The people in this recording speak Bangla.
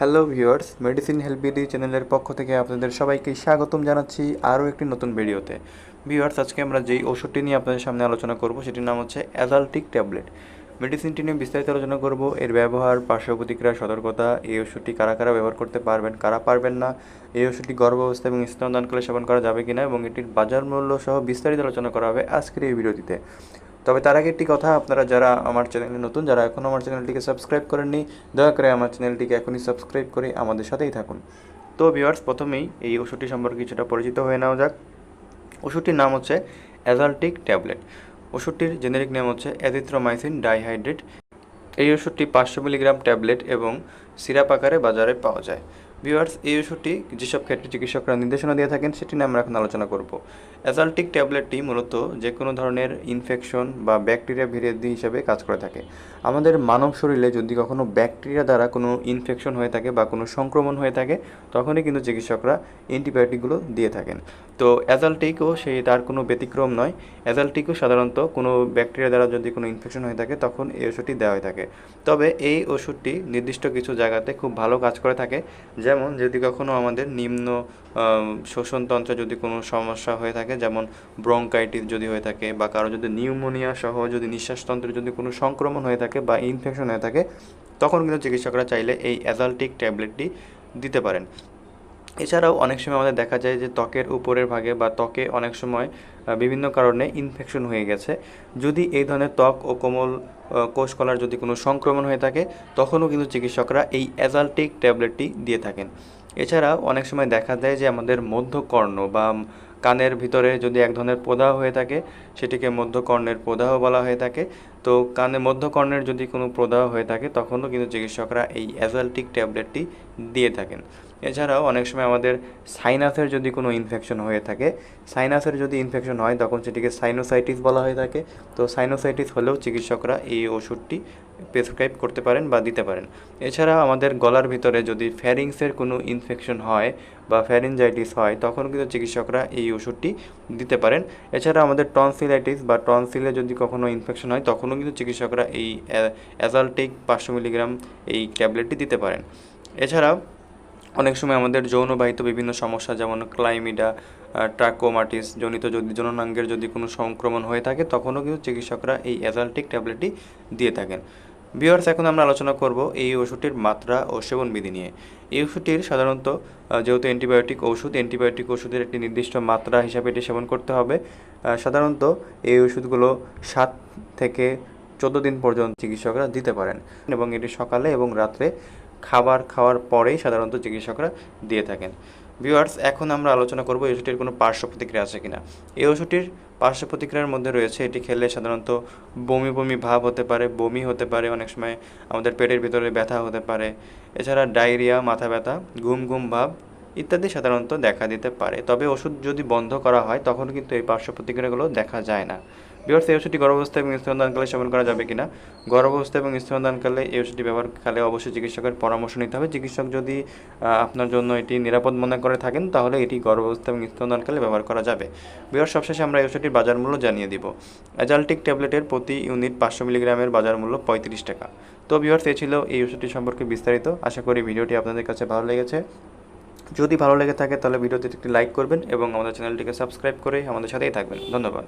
Hello viewers medicine help BD চ্যানেলের পক্ষ থেকে আপনাদের সবাইকে স্বাগতম জানাচ্ছি আরও একটি নতুন ভিডিওতে। ভিউয়ার্স আজকে আমরা যেই ওষুধটি নিয়ে আপনাদের সামনে আলোচনা করব, সেটির নাম হচ্ছে অ্যাজালটিক ট্যাবলেট মেডিসিনটি নিয়ে বিস্তারিত আলোচনা করব, এর ব্যবহার, পার্শ্ব প্রতিক্রিয়া, সতর্কতা, এই ওষুধটি কারা কারা ব্যবহার করতে পারবেন, কারা পারবেন না, এই ওষুধটি গর্ভাবস্থা এবং স্তনদানকালে সেবন করা যাবে কিনা, এবং এটির বাজার মূল্য সহ বিস্তারিত আলোচনা করা হবে আজকের এই ভিডিওটিতে। তবে তার আগে একটি কথা, আপনারা যারা আমার চ্যানেলে নতুন, যারা এখনও আমার চ্যানেলটিকে সাবস্ক্রাইব করেননি, দয়া করে আমার চ্যানেলটিকে এখনই সাবস্ক্রাইব করে আমাদের সাথেই থাকুন। তো ভিউয়ার্স প্রথমেই এই ওষুধটি সম্পর্কে কিছুটা পরিচিত হয়ে নেওয়া যাক। ওষুধটির নাম হচ্ছে অ্যাজাল্টিক ট্যাবলেট। ওষুধটির জেনেরিক নাম হচ্ছে অ্যাজিথ্রোমাইসিন ডাইহাইড্রেট। এই ওষুধটি পাঁচশো মিলিগ্রাম ট্যাবলেট এবং সিরাপ আকারে বাজারে পাওয়া যায়। ভিউয়ার্স এই ওষুধটি যেসব ক্ষেত্রে চিকিৎসকরা নির্দেশনা দিয়ে থাকেন সেটি নিয়ে আমরা এখন আলোচনা করব। অ্যাজালটিক ট্যাবলেটটি মূলত যে কোনো ধরনের ইনফেকশন বা ব্যাকটেরিয়া বিরোধী হিসাবে কাজ করে থাকে। আমাদের মানব শরীরে যদি কখনো ব্যাকটেরিয়া দ্বারা কোনো ইনফেকশন হয়ে থাকে বা কোনো সংক্রমণ হয়ে থাকে, তখনই কিন্তু চিকিৎসকরা অ্যান্টিবায়োটিকগুলো দিয়ে থাকেন। তো অ্যাজাল্টিকও সেই তার কোনো ব্যতিক্রম নয়। অ্যাজাল্টিকও সাধারণত কোনো ব্যাকটেরিয়া দ্বারা যদি কোনো ইনফেকশন হয়ে থাকে, তখন এই ওষুধটি দেওয়া হয়ে থাকে। তবে এই ওষুধটি নির্দিষ্ট কিছু জায়গাতে খুব ভালো কাজ করে থাকে। যেমন যদি কখনো আমাদের নিম্ন শোষণতন্ত্রে যদি কোনো সমস্যা হয়ে থাকে যেমন ব্রঙ্কাইটিস যদি হয়ে থাকে বা কারও যদি নিউমোনিয়া সহ যদি নিঃশ্বাসতন্ত্রে যদি কোনো সংক্রমণ হয়ে থাকে বা ইনফেকশন হয়ে থাকে, তখন কিন্তু চিকিৎসকরা চাইলে এই অ্যাজালটিক ট্যাবলেটটি দিতে পারেন। এছাড়াও অনেক সময় আমাদের দেখা যায় যে ত্বকের উপরের ভাগে বা ত্বকে অনেক সময় বিভিন্ন কারণে ইনফেকশন হয়ে গেছে। যদি এই ধরনের ত্বক ও কোমল কোষকলার যদি কোনো সংক্রমণ হয়ে থাকে, তখনও কিন্তু চিকিৎসকরা এই অ্যাজালটিক ট্যাবলেটটি দিয়ে থাকেন। এছাড়া অনেক সময় দেখা যায় যে আমাদের মধ্যকর্ণ বা কানের ভিতরে যদি এক ধরনের প্রদাহ হয়ে থাকে, সেটিকে মধ্যকর্ণের প্রদাহ বলা হয়ে থাকে। তো কানে মধ্যকর্ণের যদি কোনো প্রদাহ হয়ে থাকে, তখনও কিন্তু চিকিৎসকরা এই অ্যাজালটিক ট্যাবলেটটি দিয়ে থাকেন। এছাড়াও অনেক সময় আমাদের সাইনাসের যদি কোনো ইনফেকশন হয়ে থাকে সাইনাসের যদি ইনফেকশন হয়, তখন সেটিকে সাইনোসাইটিস বলা হয়ে থাকে। তো সাইনোসাইটিস হলেও চিকিৎসকরা এই ওষুধটি প্রেসক্রাইব করতে পারেন বা দিতে পারেন। এছাড়া আমাদের গলার ভিতরে যদি ফ্যারিংসের কোনো ইনফেকশন হয় বা ফ্যারিনজাইটিস হয়, তখন কিন্তু চিকিৎসকরা এই ওষুধটি দিতে পারেন। এছাড়া আমাদের টনসিলাইটিস বা টনসিলে যদি কখনো ইনফেকশন হয়, তখনও কিন্তু চিকিৎসকরা এই অ্যাজালটিক পাঁচশো মিলিগ্রাম এই ট্যাবলেটটি দিতে পারেন। এছাড়াও অনেক সময় আমাদের যৌনবাহিত বিভিন্ন সমস্যা, যেমন ক্লাইমিডা ট্রাকোমাটিস জনিত যদি জননাঙ্গের যদি কোনো সংক্রমণ হয়ে থাকে, তখনও কিন্তু চিকিৎসকরা এই অ্যাজাল্টিক ট্যাবলেটটি দিয়ে থাকেন। বিয়ার্স এখন আমরা আলোচনা করব এই ওষুধটির মাত্রা ও সেবনবিধি নিয়ে। এই ওষুধটির সাধারণত যেহেতু অ্যান্টিবায়োটিক ওষুধ অ্যান্টিবায়োটিক ওষুধের একটি নির্দিষ্ট মাত্রা হিসাবে এটি সেবন করতে হবে। সাধারণত এই ওষুধগুলো সাত থেকে চোদ্দ দিন পর্যন্ত চিকিৎসকরা দিতে পারেন এবং এটি সকালে এবং রাত্রে খাবার খাওয়ার পরেই সাধারণত চিকিৎসকরা দিয়ে থাকেন। ভিউয়ার্স, এখন আমরা আলোচনা করব এই ওষুধটির কোনো পার্শ্ব প্রতিক্রিয়া আছে কিনা। এই ওষুধটির পার্শ্ব প্রতিক্রিয়ার মধ্যে রয়েছে, এটি খেলে সাধারণত বমি বমি ভাব হতে পারে, বমি হতে পারে, অনেক সময় আমাদের পেটের ভিতরে ব্যথা হতে পারে, এছাড়া ডায়রিয়া, মাথা ব্যথা, ঘুম ঘুম ভাব ইত্যাদি সাধারণত দেখা দিতে পারে। তবে ওষুধ যদি বন্ধ করা হয়, তখন কিন্তু এই পার্শ্ব প্রতিক্রিয়াগুলো দেখা যায় না। বিভার্স, এই গর্ভাবস্থা এবং স্তনদানকালে সেবন করা যাবে কিনা? গর্ভাবস্থা এবং স্তনদানকালে এই ওষুধটি ব্যবহারকালে অবশ্যই চিকিৎসকের পরামর্শ নিতে হবে। চিকিৎসক যদি আপনার জন্য এটি নিরাপদ মনে করে থাকেন, তাহলে এটি গর্ভাবস্থা এবং স্তনদানকালে ব্যবহার করা যাবে। বিভার সবশেষে আমরা এই ওষুধটির বাজার মূল্য জানিয়ে দিব। অ্যাজাল্টিক ট্যাবলেটের প্রতি ইউনিট পাঁচশো মিলিগ্রামের বাজার মূল্য পঁয়ত্রিশ টাকা। তো বিভার্স, এ ছিল এই ওষুধটি সম্পর্কে বিস্তারিত। আশা করি ভিডিওটি আপনাদের কাছে ভালো লেগেছে। যদি ভালো লেগে থাকে, তাহলে ভিডিওতে একটি লাইক করবেন এবং আমাদের চ্যানেলটিকে সাবস্ক্রাইব করে আমাদের সাথেই থাকবেন। ধন্যবাদ।